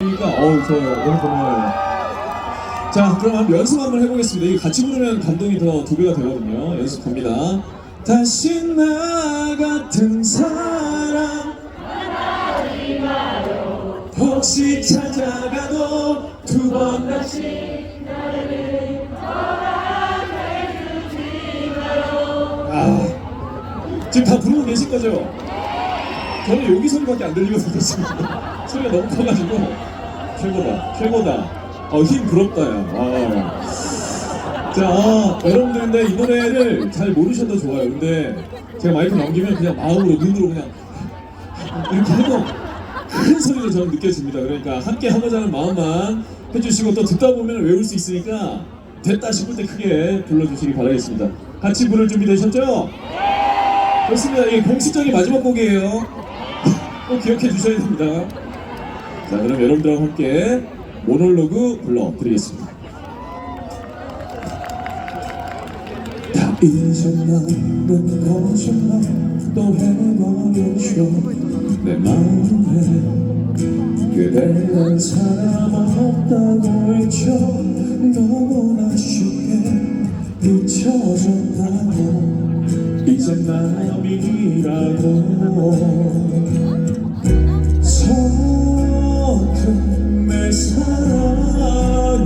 그러니까 어우 좋아요 너무 고마워요. 자 그럼 한번 연습 한번 해보겠습니다. 이게 같이 부르면 감동이 더 두 배가 되거든요. 연습 갑니다. 다시 나 같은 사람. 혹시 찾아가도 두 번 다시. 아 지금 다 부르고 계신 거죠? 저는 여기 소리밖에 안 들리거든요 지금 소리가 너무 커가지고 최고다 최고다. 어, 힘 부럽다 야. 아. 자 어, 여러분들 근데 이 노래를 잘 모르셔도 좋아요. 근데 제가 마이크 넘기면 그냥 마음으로 눈으로 그냥 이렇게 해도 큰 소리로 저는 느껴집니다. 그러니까 함께 하고자 하는 마음만 해주시고 또 듣다 보면 외울 수 있으니까 됐다 싶을 때 크게 불러주시기 바라겠습니다. 같이 부를 준비 되셨죠? 좋습니다. 이게 공식적인 마지막 곡이에요. 꼭 기억해 주셔야 됩니다. 자, 그럼 여러분들과 함께 모놀로그 불러드리겠습니다. 다 잊은 나는 거짓말 또 해버렸죠 내 마음에 그대란 사람 없다고 했죠 너무나 쉽게 잊혀졌다고. 이제 남이라고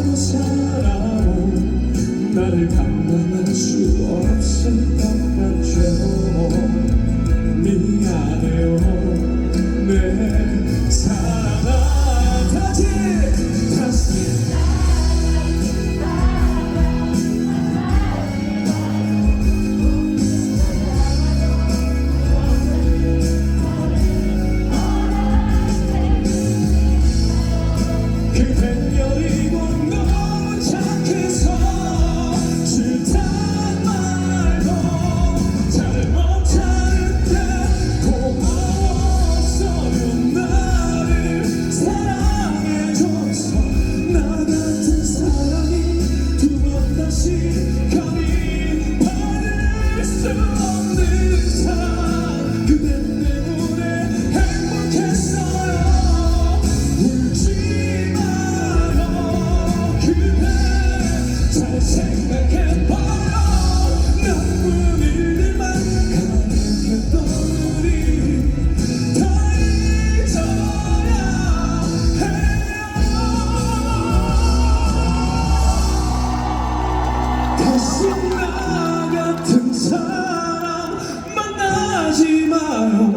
제멋대로 살아온 나를 감당할 수 없을 것 같죠 Oh.